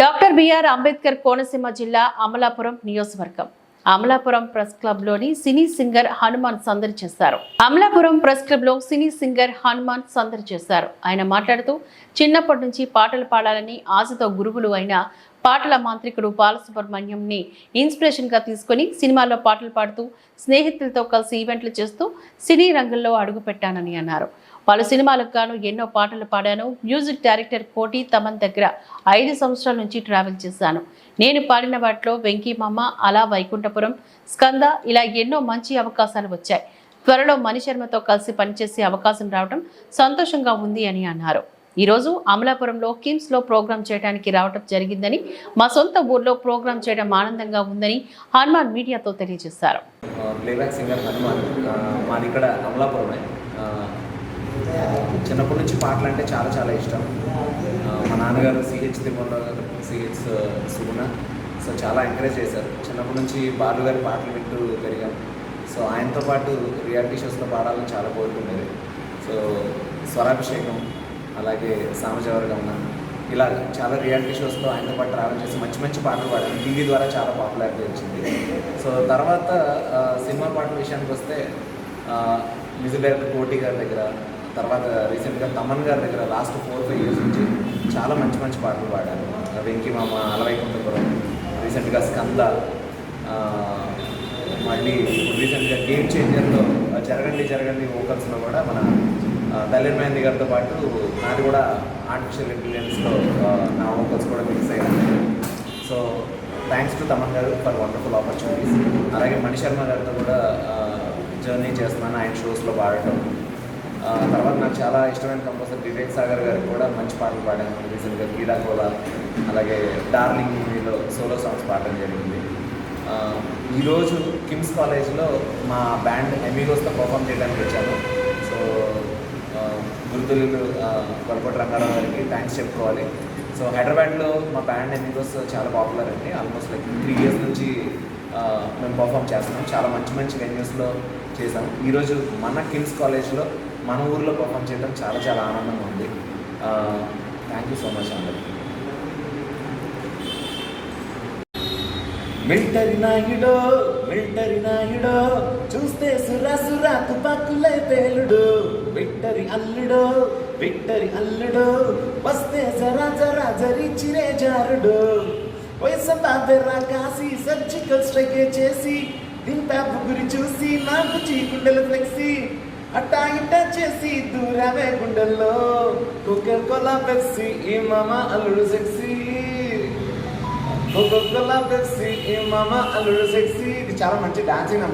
Doctor BR Ambedkar Konaseema జిల్లా అమలాపురం నియోజకవర్గం. Amalapuram press క్లబ్లోని సినీ సింగర్ హనుమాన్ సందడి చేశారు. అమలాపురం ప్రెస్ క్లబ్లో సినీ సింగర్ హనుమాన్ సందడి చేశారు. ఆయన మాట్లాడుతూ చిన్నప్పటి నుంచి పాటలు పాడాలని ఆశతో గురువులు అయిన పాటల మాంత్రికుడు బాలసుబ్రహ్మణ్యంని ఇన్స్పిరేషన్గా తీసుకొని సినిమాల్లో పాటలు పాడుతూ స్నేహితులతో కలిసి ఈవెంట్లు చేస్తూ సినీ రంగంలో అడుగుపెట్టానని అన్నారు. పలు సినిమాలకు గాను ఎన్నో పాటలు పాడాను. మ్యూజిక్ డైరెక్టర్ కోటి తమన్ దగ్గర ఐదు సంవత్సరాల నుంచి ట్రావెల్ చేశాను. నేను పాడిన వాటిలో వెంకీ అలా వైకుంఠపురం స్కంద ఇలా ఎన్నో మంచి అవకాశాలు వచ్చాయి. త్వరలో మణిశర్మతో కలిసి పనిచేసే అవకాశం రావడం సంతోషంగా ఉంది అని అన్నారు. ఈరోజు అమలాపురంలో కిమ్స్లో ప్రోగ్రాం చేయడానికి రావడం జరిగిందని మా సొంత ఊర్లో ప్రోగ్రాం చేయడం ఆనందంగా ఉందని హనుమాన్ మీడియాతో తెలియజేశారు. ప్లేబ్యాక్ సింగర్ హనుమాన్ మాది ఇక్కడ అమలాపురమే. చిన్నప్పటి నుంచి పాటలు అంటే చాలా చాలా ఇష్టం. మా నాన్నగారు CH Tirumala garu CH Suguna. So చాలా ఎంకరేజ్ చేశారు. చిన్నప్పటి నుంచి బాలు గారి పాటలు వింటూ పెరిగాం. సో ఆయనతో పాటు రియాలిటీ షోస్లో పాడాలని చాలా కోరుకునేది. సో స్వరాభిషేకం అలాగే సామజవర్గమన ఇలా చాలా రియాలిటీ షోస్లో ఆయనతో పాటు ట్రావెల్ చేసి మంచి మంచి పాటలు పాడాను టీవీ ద్వారా చాలా పాపులారిటీ వచ్చింది. సో తర్వాత సినిమా పాటల విషయానికి వస్తే మ్యూజిక్ డైరెక్టర్ కోటి గారి దగ్గర తర్వాత రీసెంట్గా తమన్ గారి దగ్గర లాస్ట్ ఫోర్ ఫైవ్ ఇయర్స్ నుంచి చాలా మంచి మంచి పాటలు పాడాను వెంకీ మామ అలవైకుంఠపురం రీసెంట్గా స్కంద మళ్ళీ రీసెంట్గా గేమ్ చేంజర్లో జరగండి జరగండి ఓకల్స్లో కూడా మన తల్లి మెహందీ గారితో పాటు నాది కూడా ఆర్టిఫిషియల్ ఇంటెలిజెన్స్లో నా వోకల్స్ కూడా మిక్స్ అయ్యాను సో థ్యాంక్స్ టు తమన్ గారు ఫర్ వండర్ఫుల్ ఆపర్చునిటీస్ అలాగే మణిశర్మ గారితో కూడా జర్నీ చేస్తున్నాను ఆయన షోస్లో పాడటం. తర్వాత నాకు చాలా ఇష్టమైన కంపోజర్ వివేక్ సాగర్ గారికి కూడా మంచి పాటలు పాడాను రీసెంట్గా క్రీడా కోలా అలాగే డార్లింగ్ మూవీలో సోలో సాంగ్స్ పాడడం జరిగింది. ఈరోజు కిమ్స్ కాలేజ్లో మా బ్యాండ్ ఎమీగోస్తో పర్ఫామ్ చేయడానికి వచ్చాను గురుతులు కొలపటి రంగారావు గారికి థ్యాంక్స్ చెప్పుకోవాలి. సో హైదరాబాద్లో మా బ్యాండ్ ఎమీగోస్ చాలా పాపులర్ అండి. ఆల్మోస్ట్ లైక్ త్రీ ఇయర్స్ నుంచి మేము పర్ఫామ్ చేస్తున్నాం. చాలా మంచి మంచి వెన్యూస్లో చేసాం ఈరోజు మన కిమ్స్ కాలేజ్లో మన ఊర్లో పర్ఫామ్ చేయడం చాలా చాలా ఆనందంగా ఉంది. థ్యాంక్ యూ సో మచ్ అందరికీ. మిల్టరీ నాయుడో మిల్టరీ నాయుడో చూస్తే సురా సురా తుపాకులై పేలుడు విక్టరీ అల్లుడు విక్టరీ అల్లుడు వస్తే జరా జరా జరి చిరే జారుడు. వయసంతా బెర్రా కాసి సర్జికల్ స్ట్రైక్ చేసి దింపాపు గురి చూసి నాకు చీకుండలు ఫ్లెక్సి. అట్టా ఇట్టా చేసి దూరమే గుండెల్లో. కుక్కర్ కొలా పెప్సి ఈ మామ అల్లుడు సెక్సీ కొలా పెప్సి ఈ మామ అల్లుడు సెక్సీ ఇది చాలా మంచి డాన్సింగ్